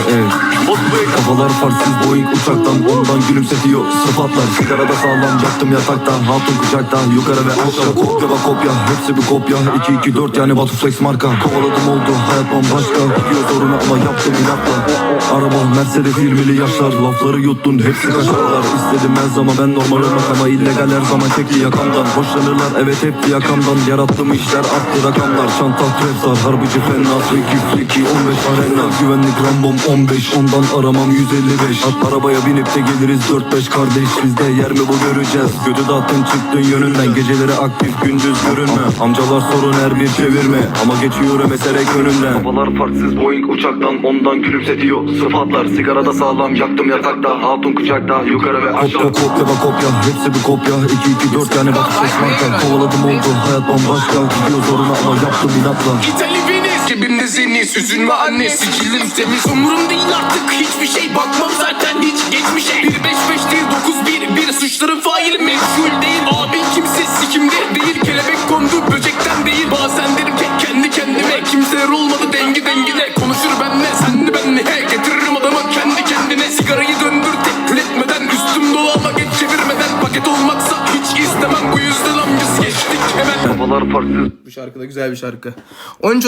earth. Kafalar farksız Boeing uçaktan ondan gülümsetiyor. Sıfatlar Sigarada sağlam yaktım yatakta Hatun kucakta yukarı ve aşağı. Kopya ve kopya hepsi bir kopya. 2-2-4 yani Batu Flex marka. Kovaladım oldu hayat bambaşka. Gidiyor zoruna ama yaptım inatla. Araba Mercedes 20'li yaşlar. Lafları yuttun hepsi kaşarlar. İstedim her zaman ben normal olmak ama illegal her zaman çeki yakamdan. Hoşlanırlar evet hep yakamdan. Yarattım işler arttı rakamlar. Çanta trapsar harbici fena Friki friki 15 arena. Güvenlik rambom 15 Ondan aramam 155 At arabaya binip de geliriz 4-5 kardeş. Bizde yer mi bu göreceğiz. Götü dağıttın çıktın yönünden. Geceleri aktif gündüz görünme. Amcalar sorun her bir çevirme. Ama geçiyorum eserek önümden. Kafalar farksız Boeing uçaktan. Ondan gülümsetiyor. Sıfatlar Sigarada sağlam. Yaktım yatakta. Hatun kucakta. Yukarı ve aşağı. Kopya kopya ve kopya. Hepsi bir kopya. 2-2-4 yani bak ses marka Kovaladım oldu. Hayat bambaşka. Gidiyor zoruna ama yaptım inatla İtali Venice Cebimde zeniz Üzülme anne sicilim temiz. Umurum değil artık hiçbir şey Bakmam zaten hiç geçmişe. 1-5-5 değil 9-1 Bir suçların faili meçhul değil Abin kimse sikimde değil. Kelebek kondu böcekten değil. Bazen derim ki kendi kendime Kimseler olmadı dengi dengine. Konuşur benle senli benli He getiririm adamı kendi kendine. Sigarayı döndür tek etmeden. Üstüm dolu ama geç çevirmeden. Paket olmaksa hiç istemem. Bu yüzden amcası geçtik hemen. Kafalar farksız Bu şarkı da güzel bir şarkı. Oyuncu